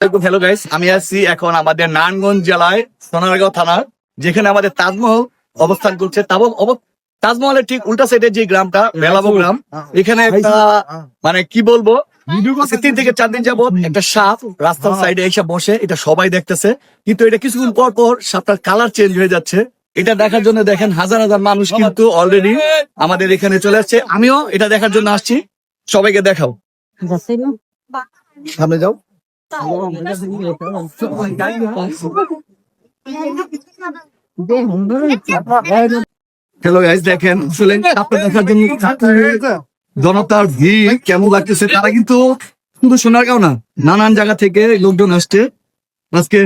Hello guys আমি আছি এখন আমাদের নারায়ণগঞ্জ জেলায় সোনারগাঁও থানার যেখানে আমাদের তাজমহল অবস্থান করছে। তাব- তাজমহলের ঠিক উল্টা সাইডে যে গ্রামটা বেলাবো গ্রাম এখানে একটা মানে কি বলব? তিন থেকে চার দিন যাবত একটা সাপ রাস্তার সাইডে এসে বসে এটা সবাই দেখতেছে। কিন্তু এটা কিছুদিন পর পর সাপটার কালার চেঞ্জ হয়ে যাচ্ছে। এটা দেখার জন্য দেখেন হাজার হাজার মানুষ কিন্তু অলরেডি আমাদের এখানে চলে আসছে। আমিও এটা দেখার জন্য আসছি। সবাইকে দেখাও। সামনে যাও। হ্যালো গাইস দেখেন আসলে আপনার দেখার জন্য জনতার ভিড় কেমন লাগতেছে? তারা কিন্তু শুধু সোনারগাঁও না নানান জায়গা থেকে লোকজন আসছে। আজকে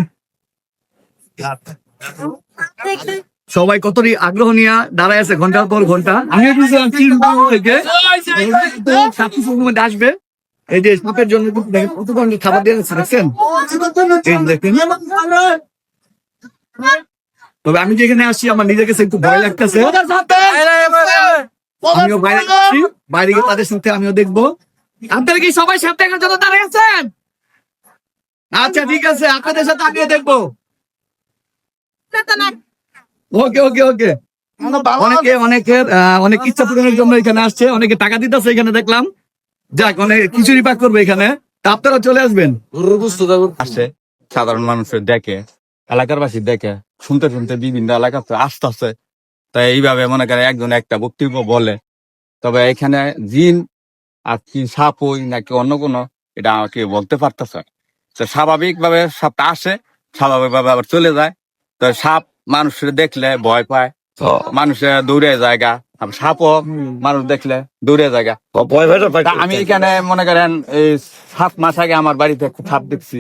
সবাই কতটি আগ্রহ নিয়ে দাঁড়ায় আছে ঘণ্টার পর ঘণ্টা। আমি বুঝলাম চীন বাংলা থেকে সাপি মধ্যে আসবে। এই যে সাপের জন্য কত ধরনের খাবার দিয়ে দেখেন। তবে আমি যেখানে আসছি আমার নিজের কাছে একটু ভয় লাগতেছে। আমিও বাইরে যাচ্ছি। বাইরে গিয়ে তাদের সাথে আমিও দেখব। আপনারা কি সবাই সাপ দেখার জন্য দাঁড়িয়ে আছেন? আচ্ছা ঠিক আছে, আপনাদের সাথে আমিও দেখব। ওকে ওকে ওকে। অনেকে, অনেকের অনেক ইচ্ছা পূরণের জন্য এখানে আসছে, অনেকে টাকা দিতেছে, এখানে দেখলাম। যাক মানে খিচুড়ি পাক করবে এখানে। আপনারা চলে আসবেন। আসে। সাধারণ মানুষের দেখে এলাকার বাসী দেখে শুনতে শুনতে বিভিন্ন এলাকাতে আসতে আসে তাই এইভাবে মনে করে একজন একটা বক্তব্য বলে। তবে এখানে জিন আর কি সাপ ওই নাকি অন্য কোনো এটা আমাকে বলতে পারতেছে। তো স্বাভাবিক ভাবে সাপটা আসে স্বাভাবিক ভাবে আবার চলে যায়। তো সাপ মানুষের দেখলে ভয় পায়। তো মানুষে দৌড়ে জায়গা সাপও মানুষ দেখলে দূরে জায়গা। আমি এখানে মনে করেন এই সাত মাস আগে আমার বাড়িতে একটা সাপ দেখছি।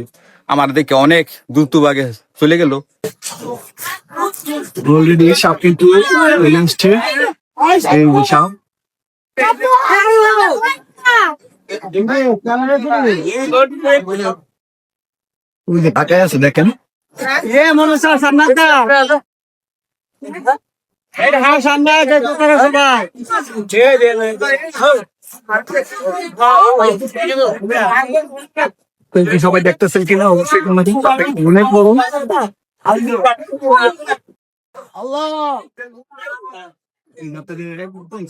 আমার দেখে অনেক দ্রুত ভাগে চলে গেল। অলরেডি সাপ কিন্তু সাপ। আছে দেখেন। তো এই সবাই। দেখতেছেন কিনা? অবশ্যই মনে করুন।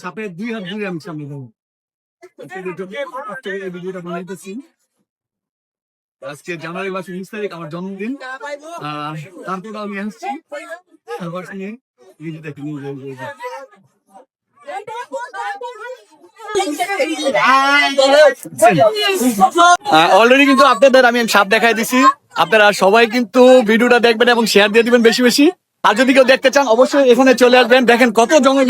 সাপের দুই হাত দূরে আমি সামনে যাব। এই ভিডিওটা বানাইতেছি। আজকে জানুয়ারি মাসের উনিশ তারিখ আমার জন্মদিন। তারপর আমি আসছি। নিজে দেখে নিজে অলরেডি কিন্তু আপনাদের আমি সাপ দেখাই দিছি আপনারা সবাই কিন্তু ভিডিওটা দেখবেন এবং শেয়ার দিয়ে দিবেন বেশি বেশি আর যদি কেউ দেখতে চান অবশ্যই এখানে চলে আসবেন দেখেন কত জঙ্গল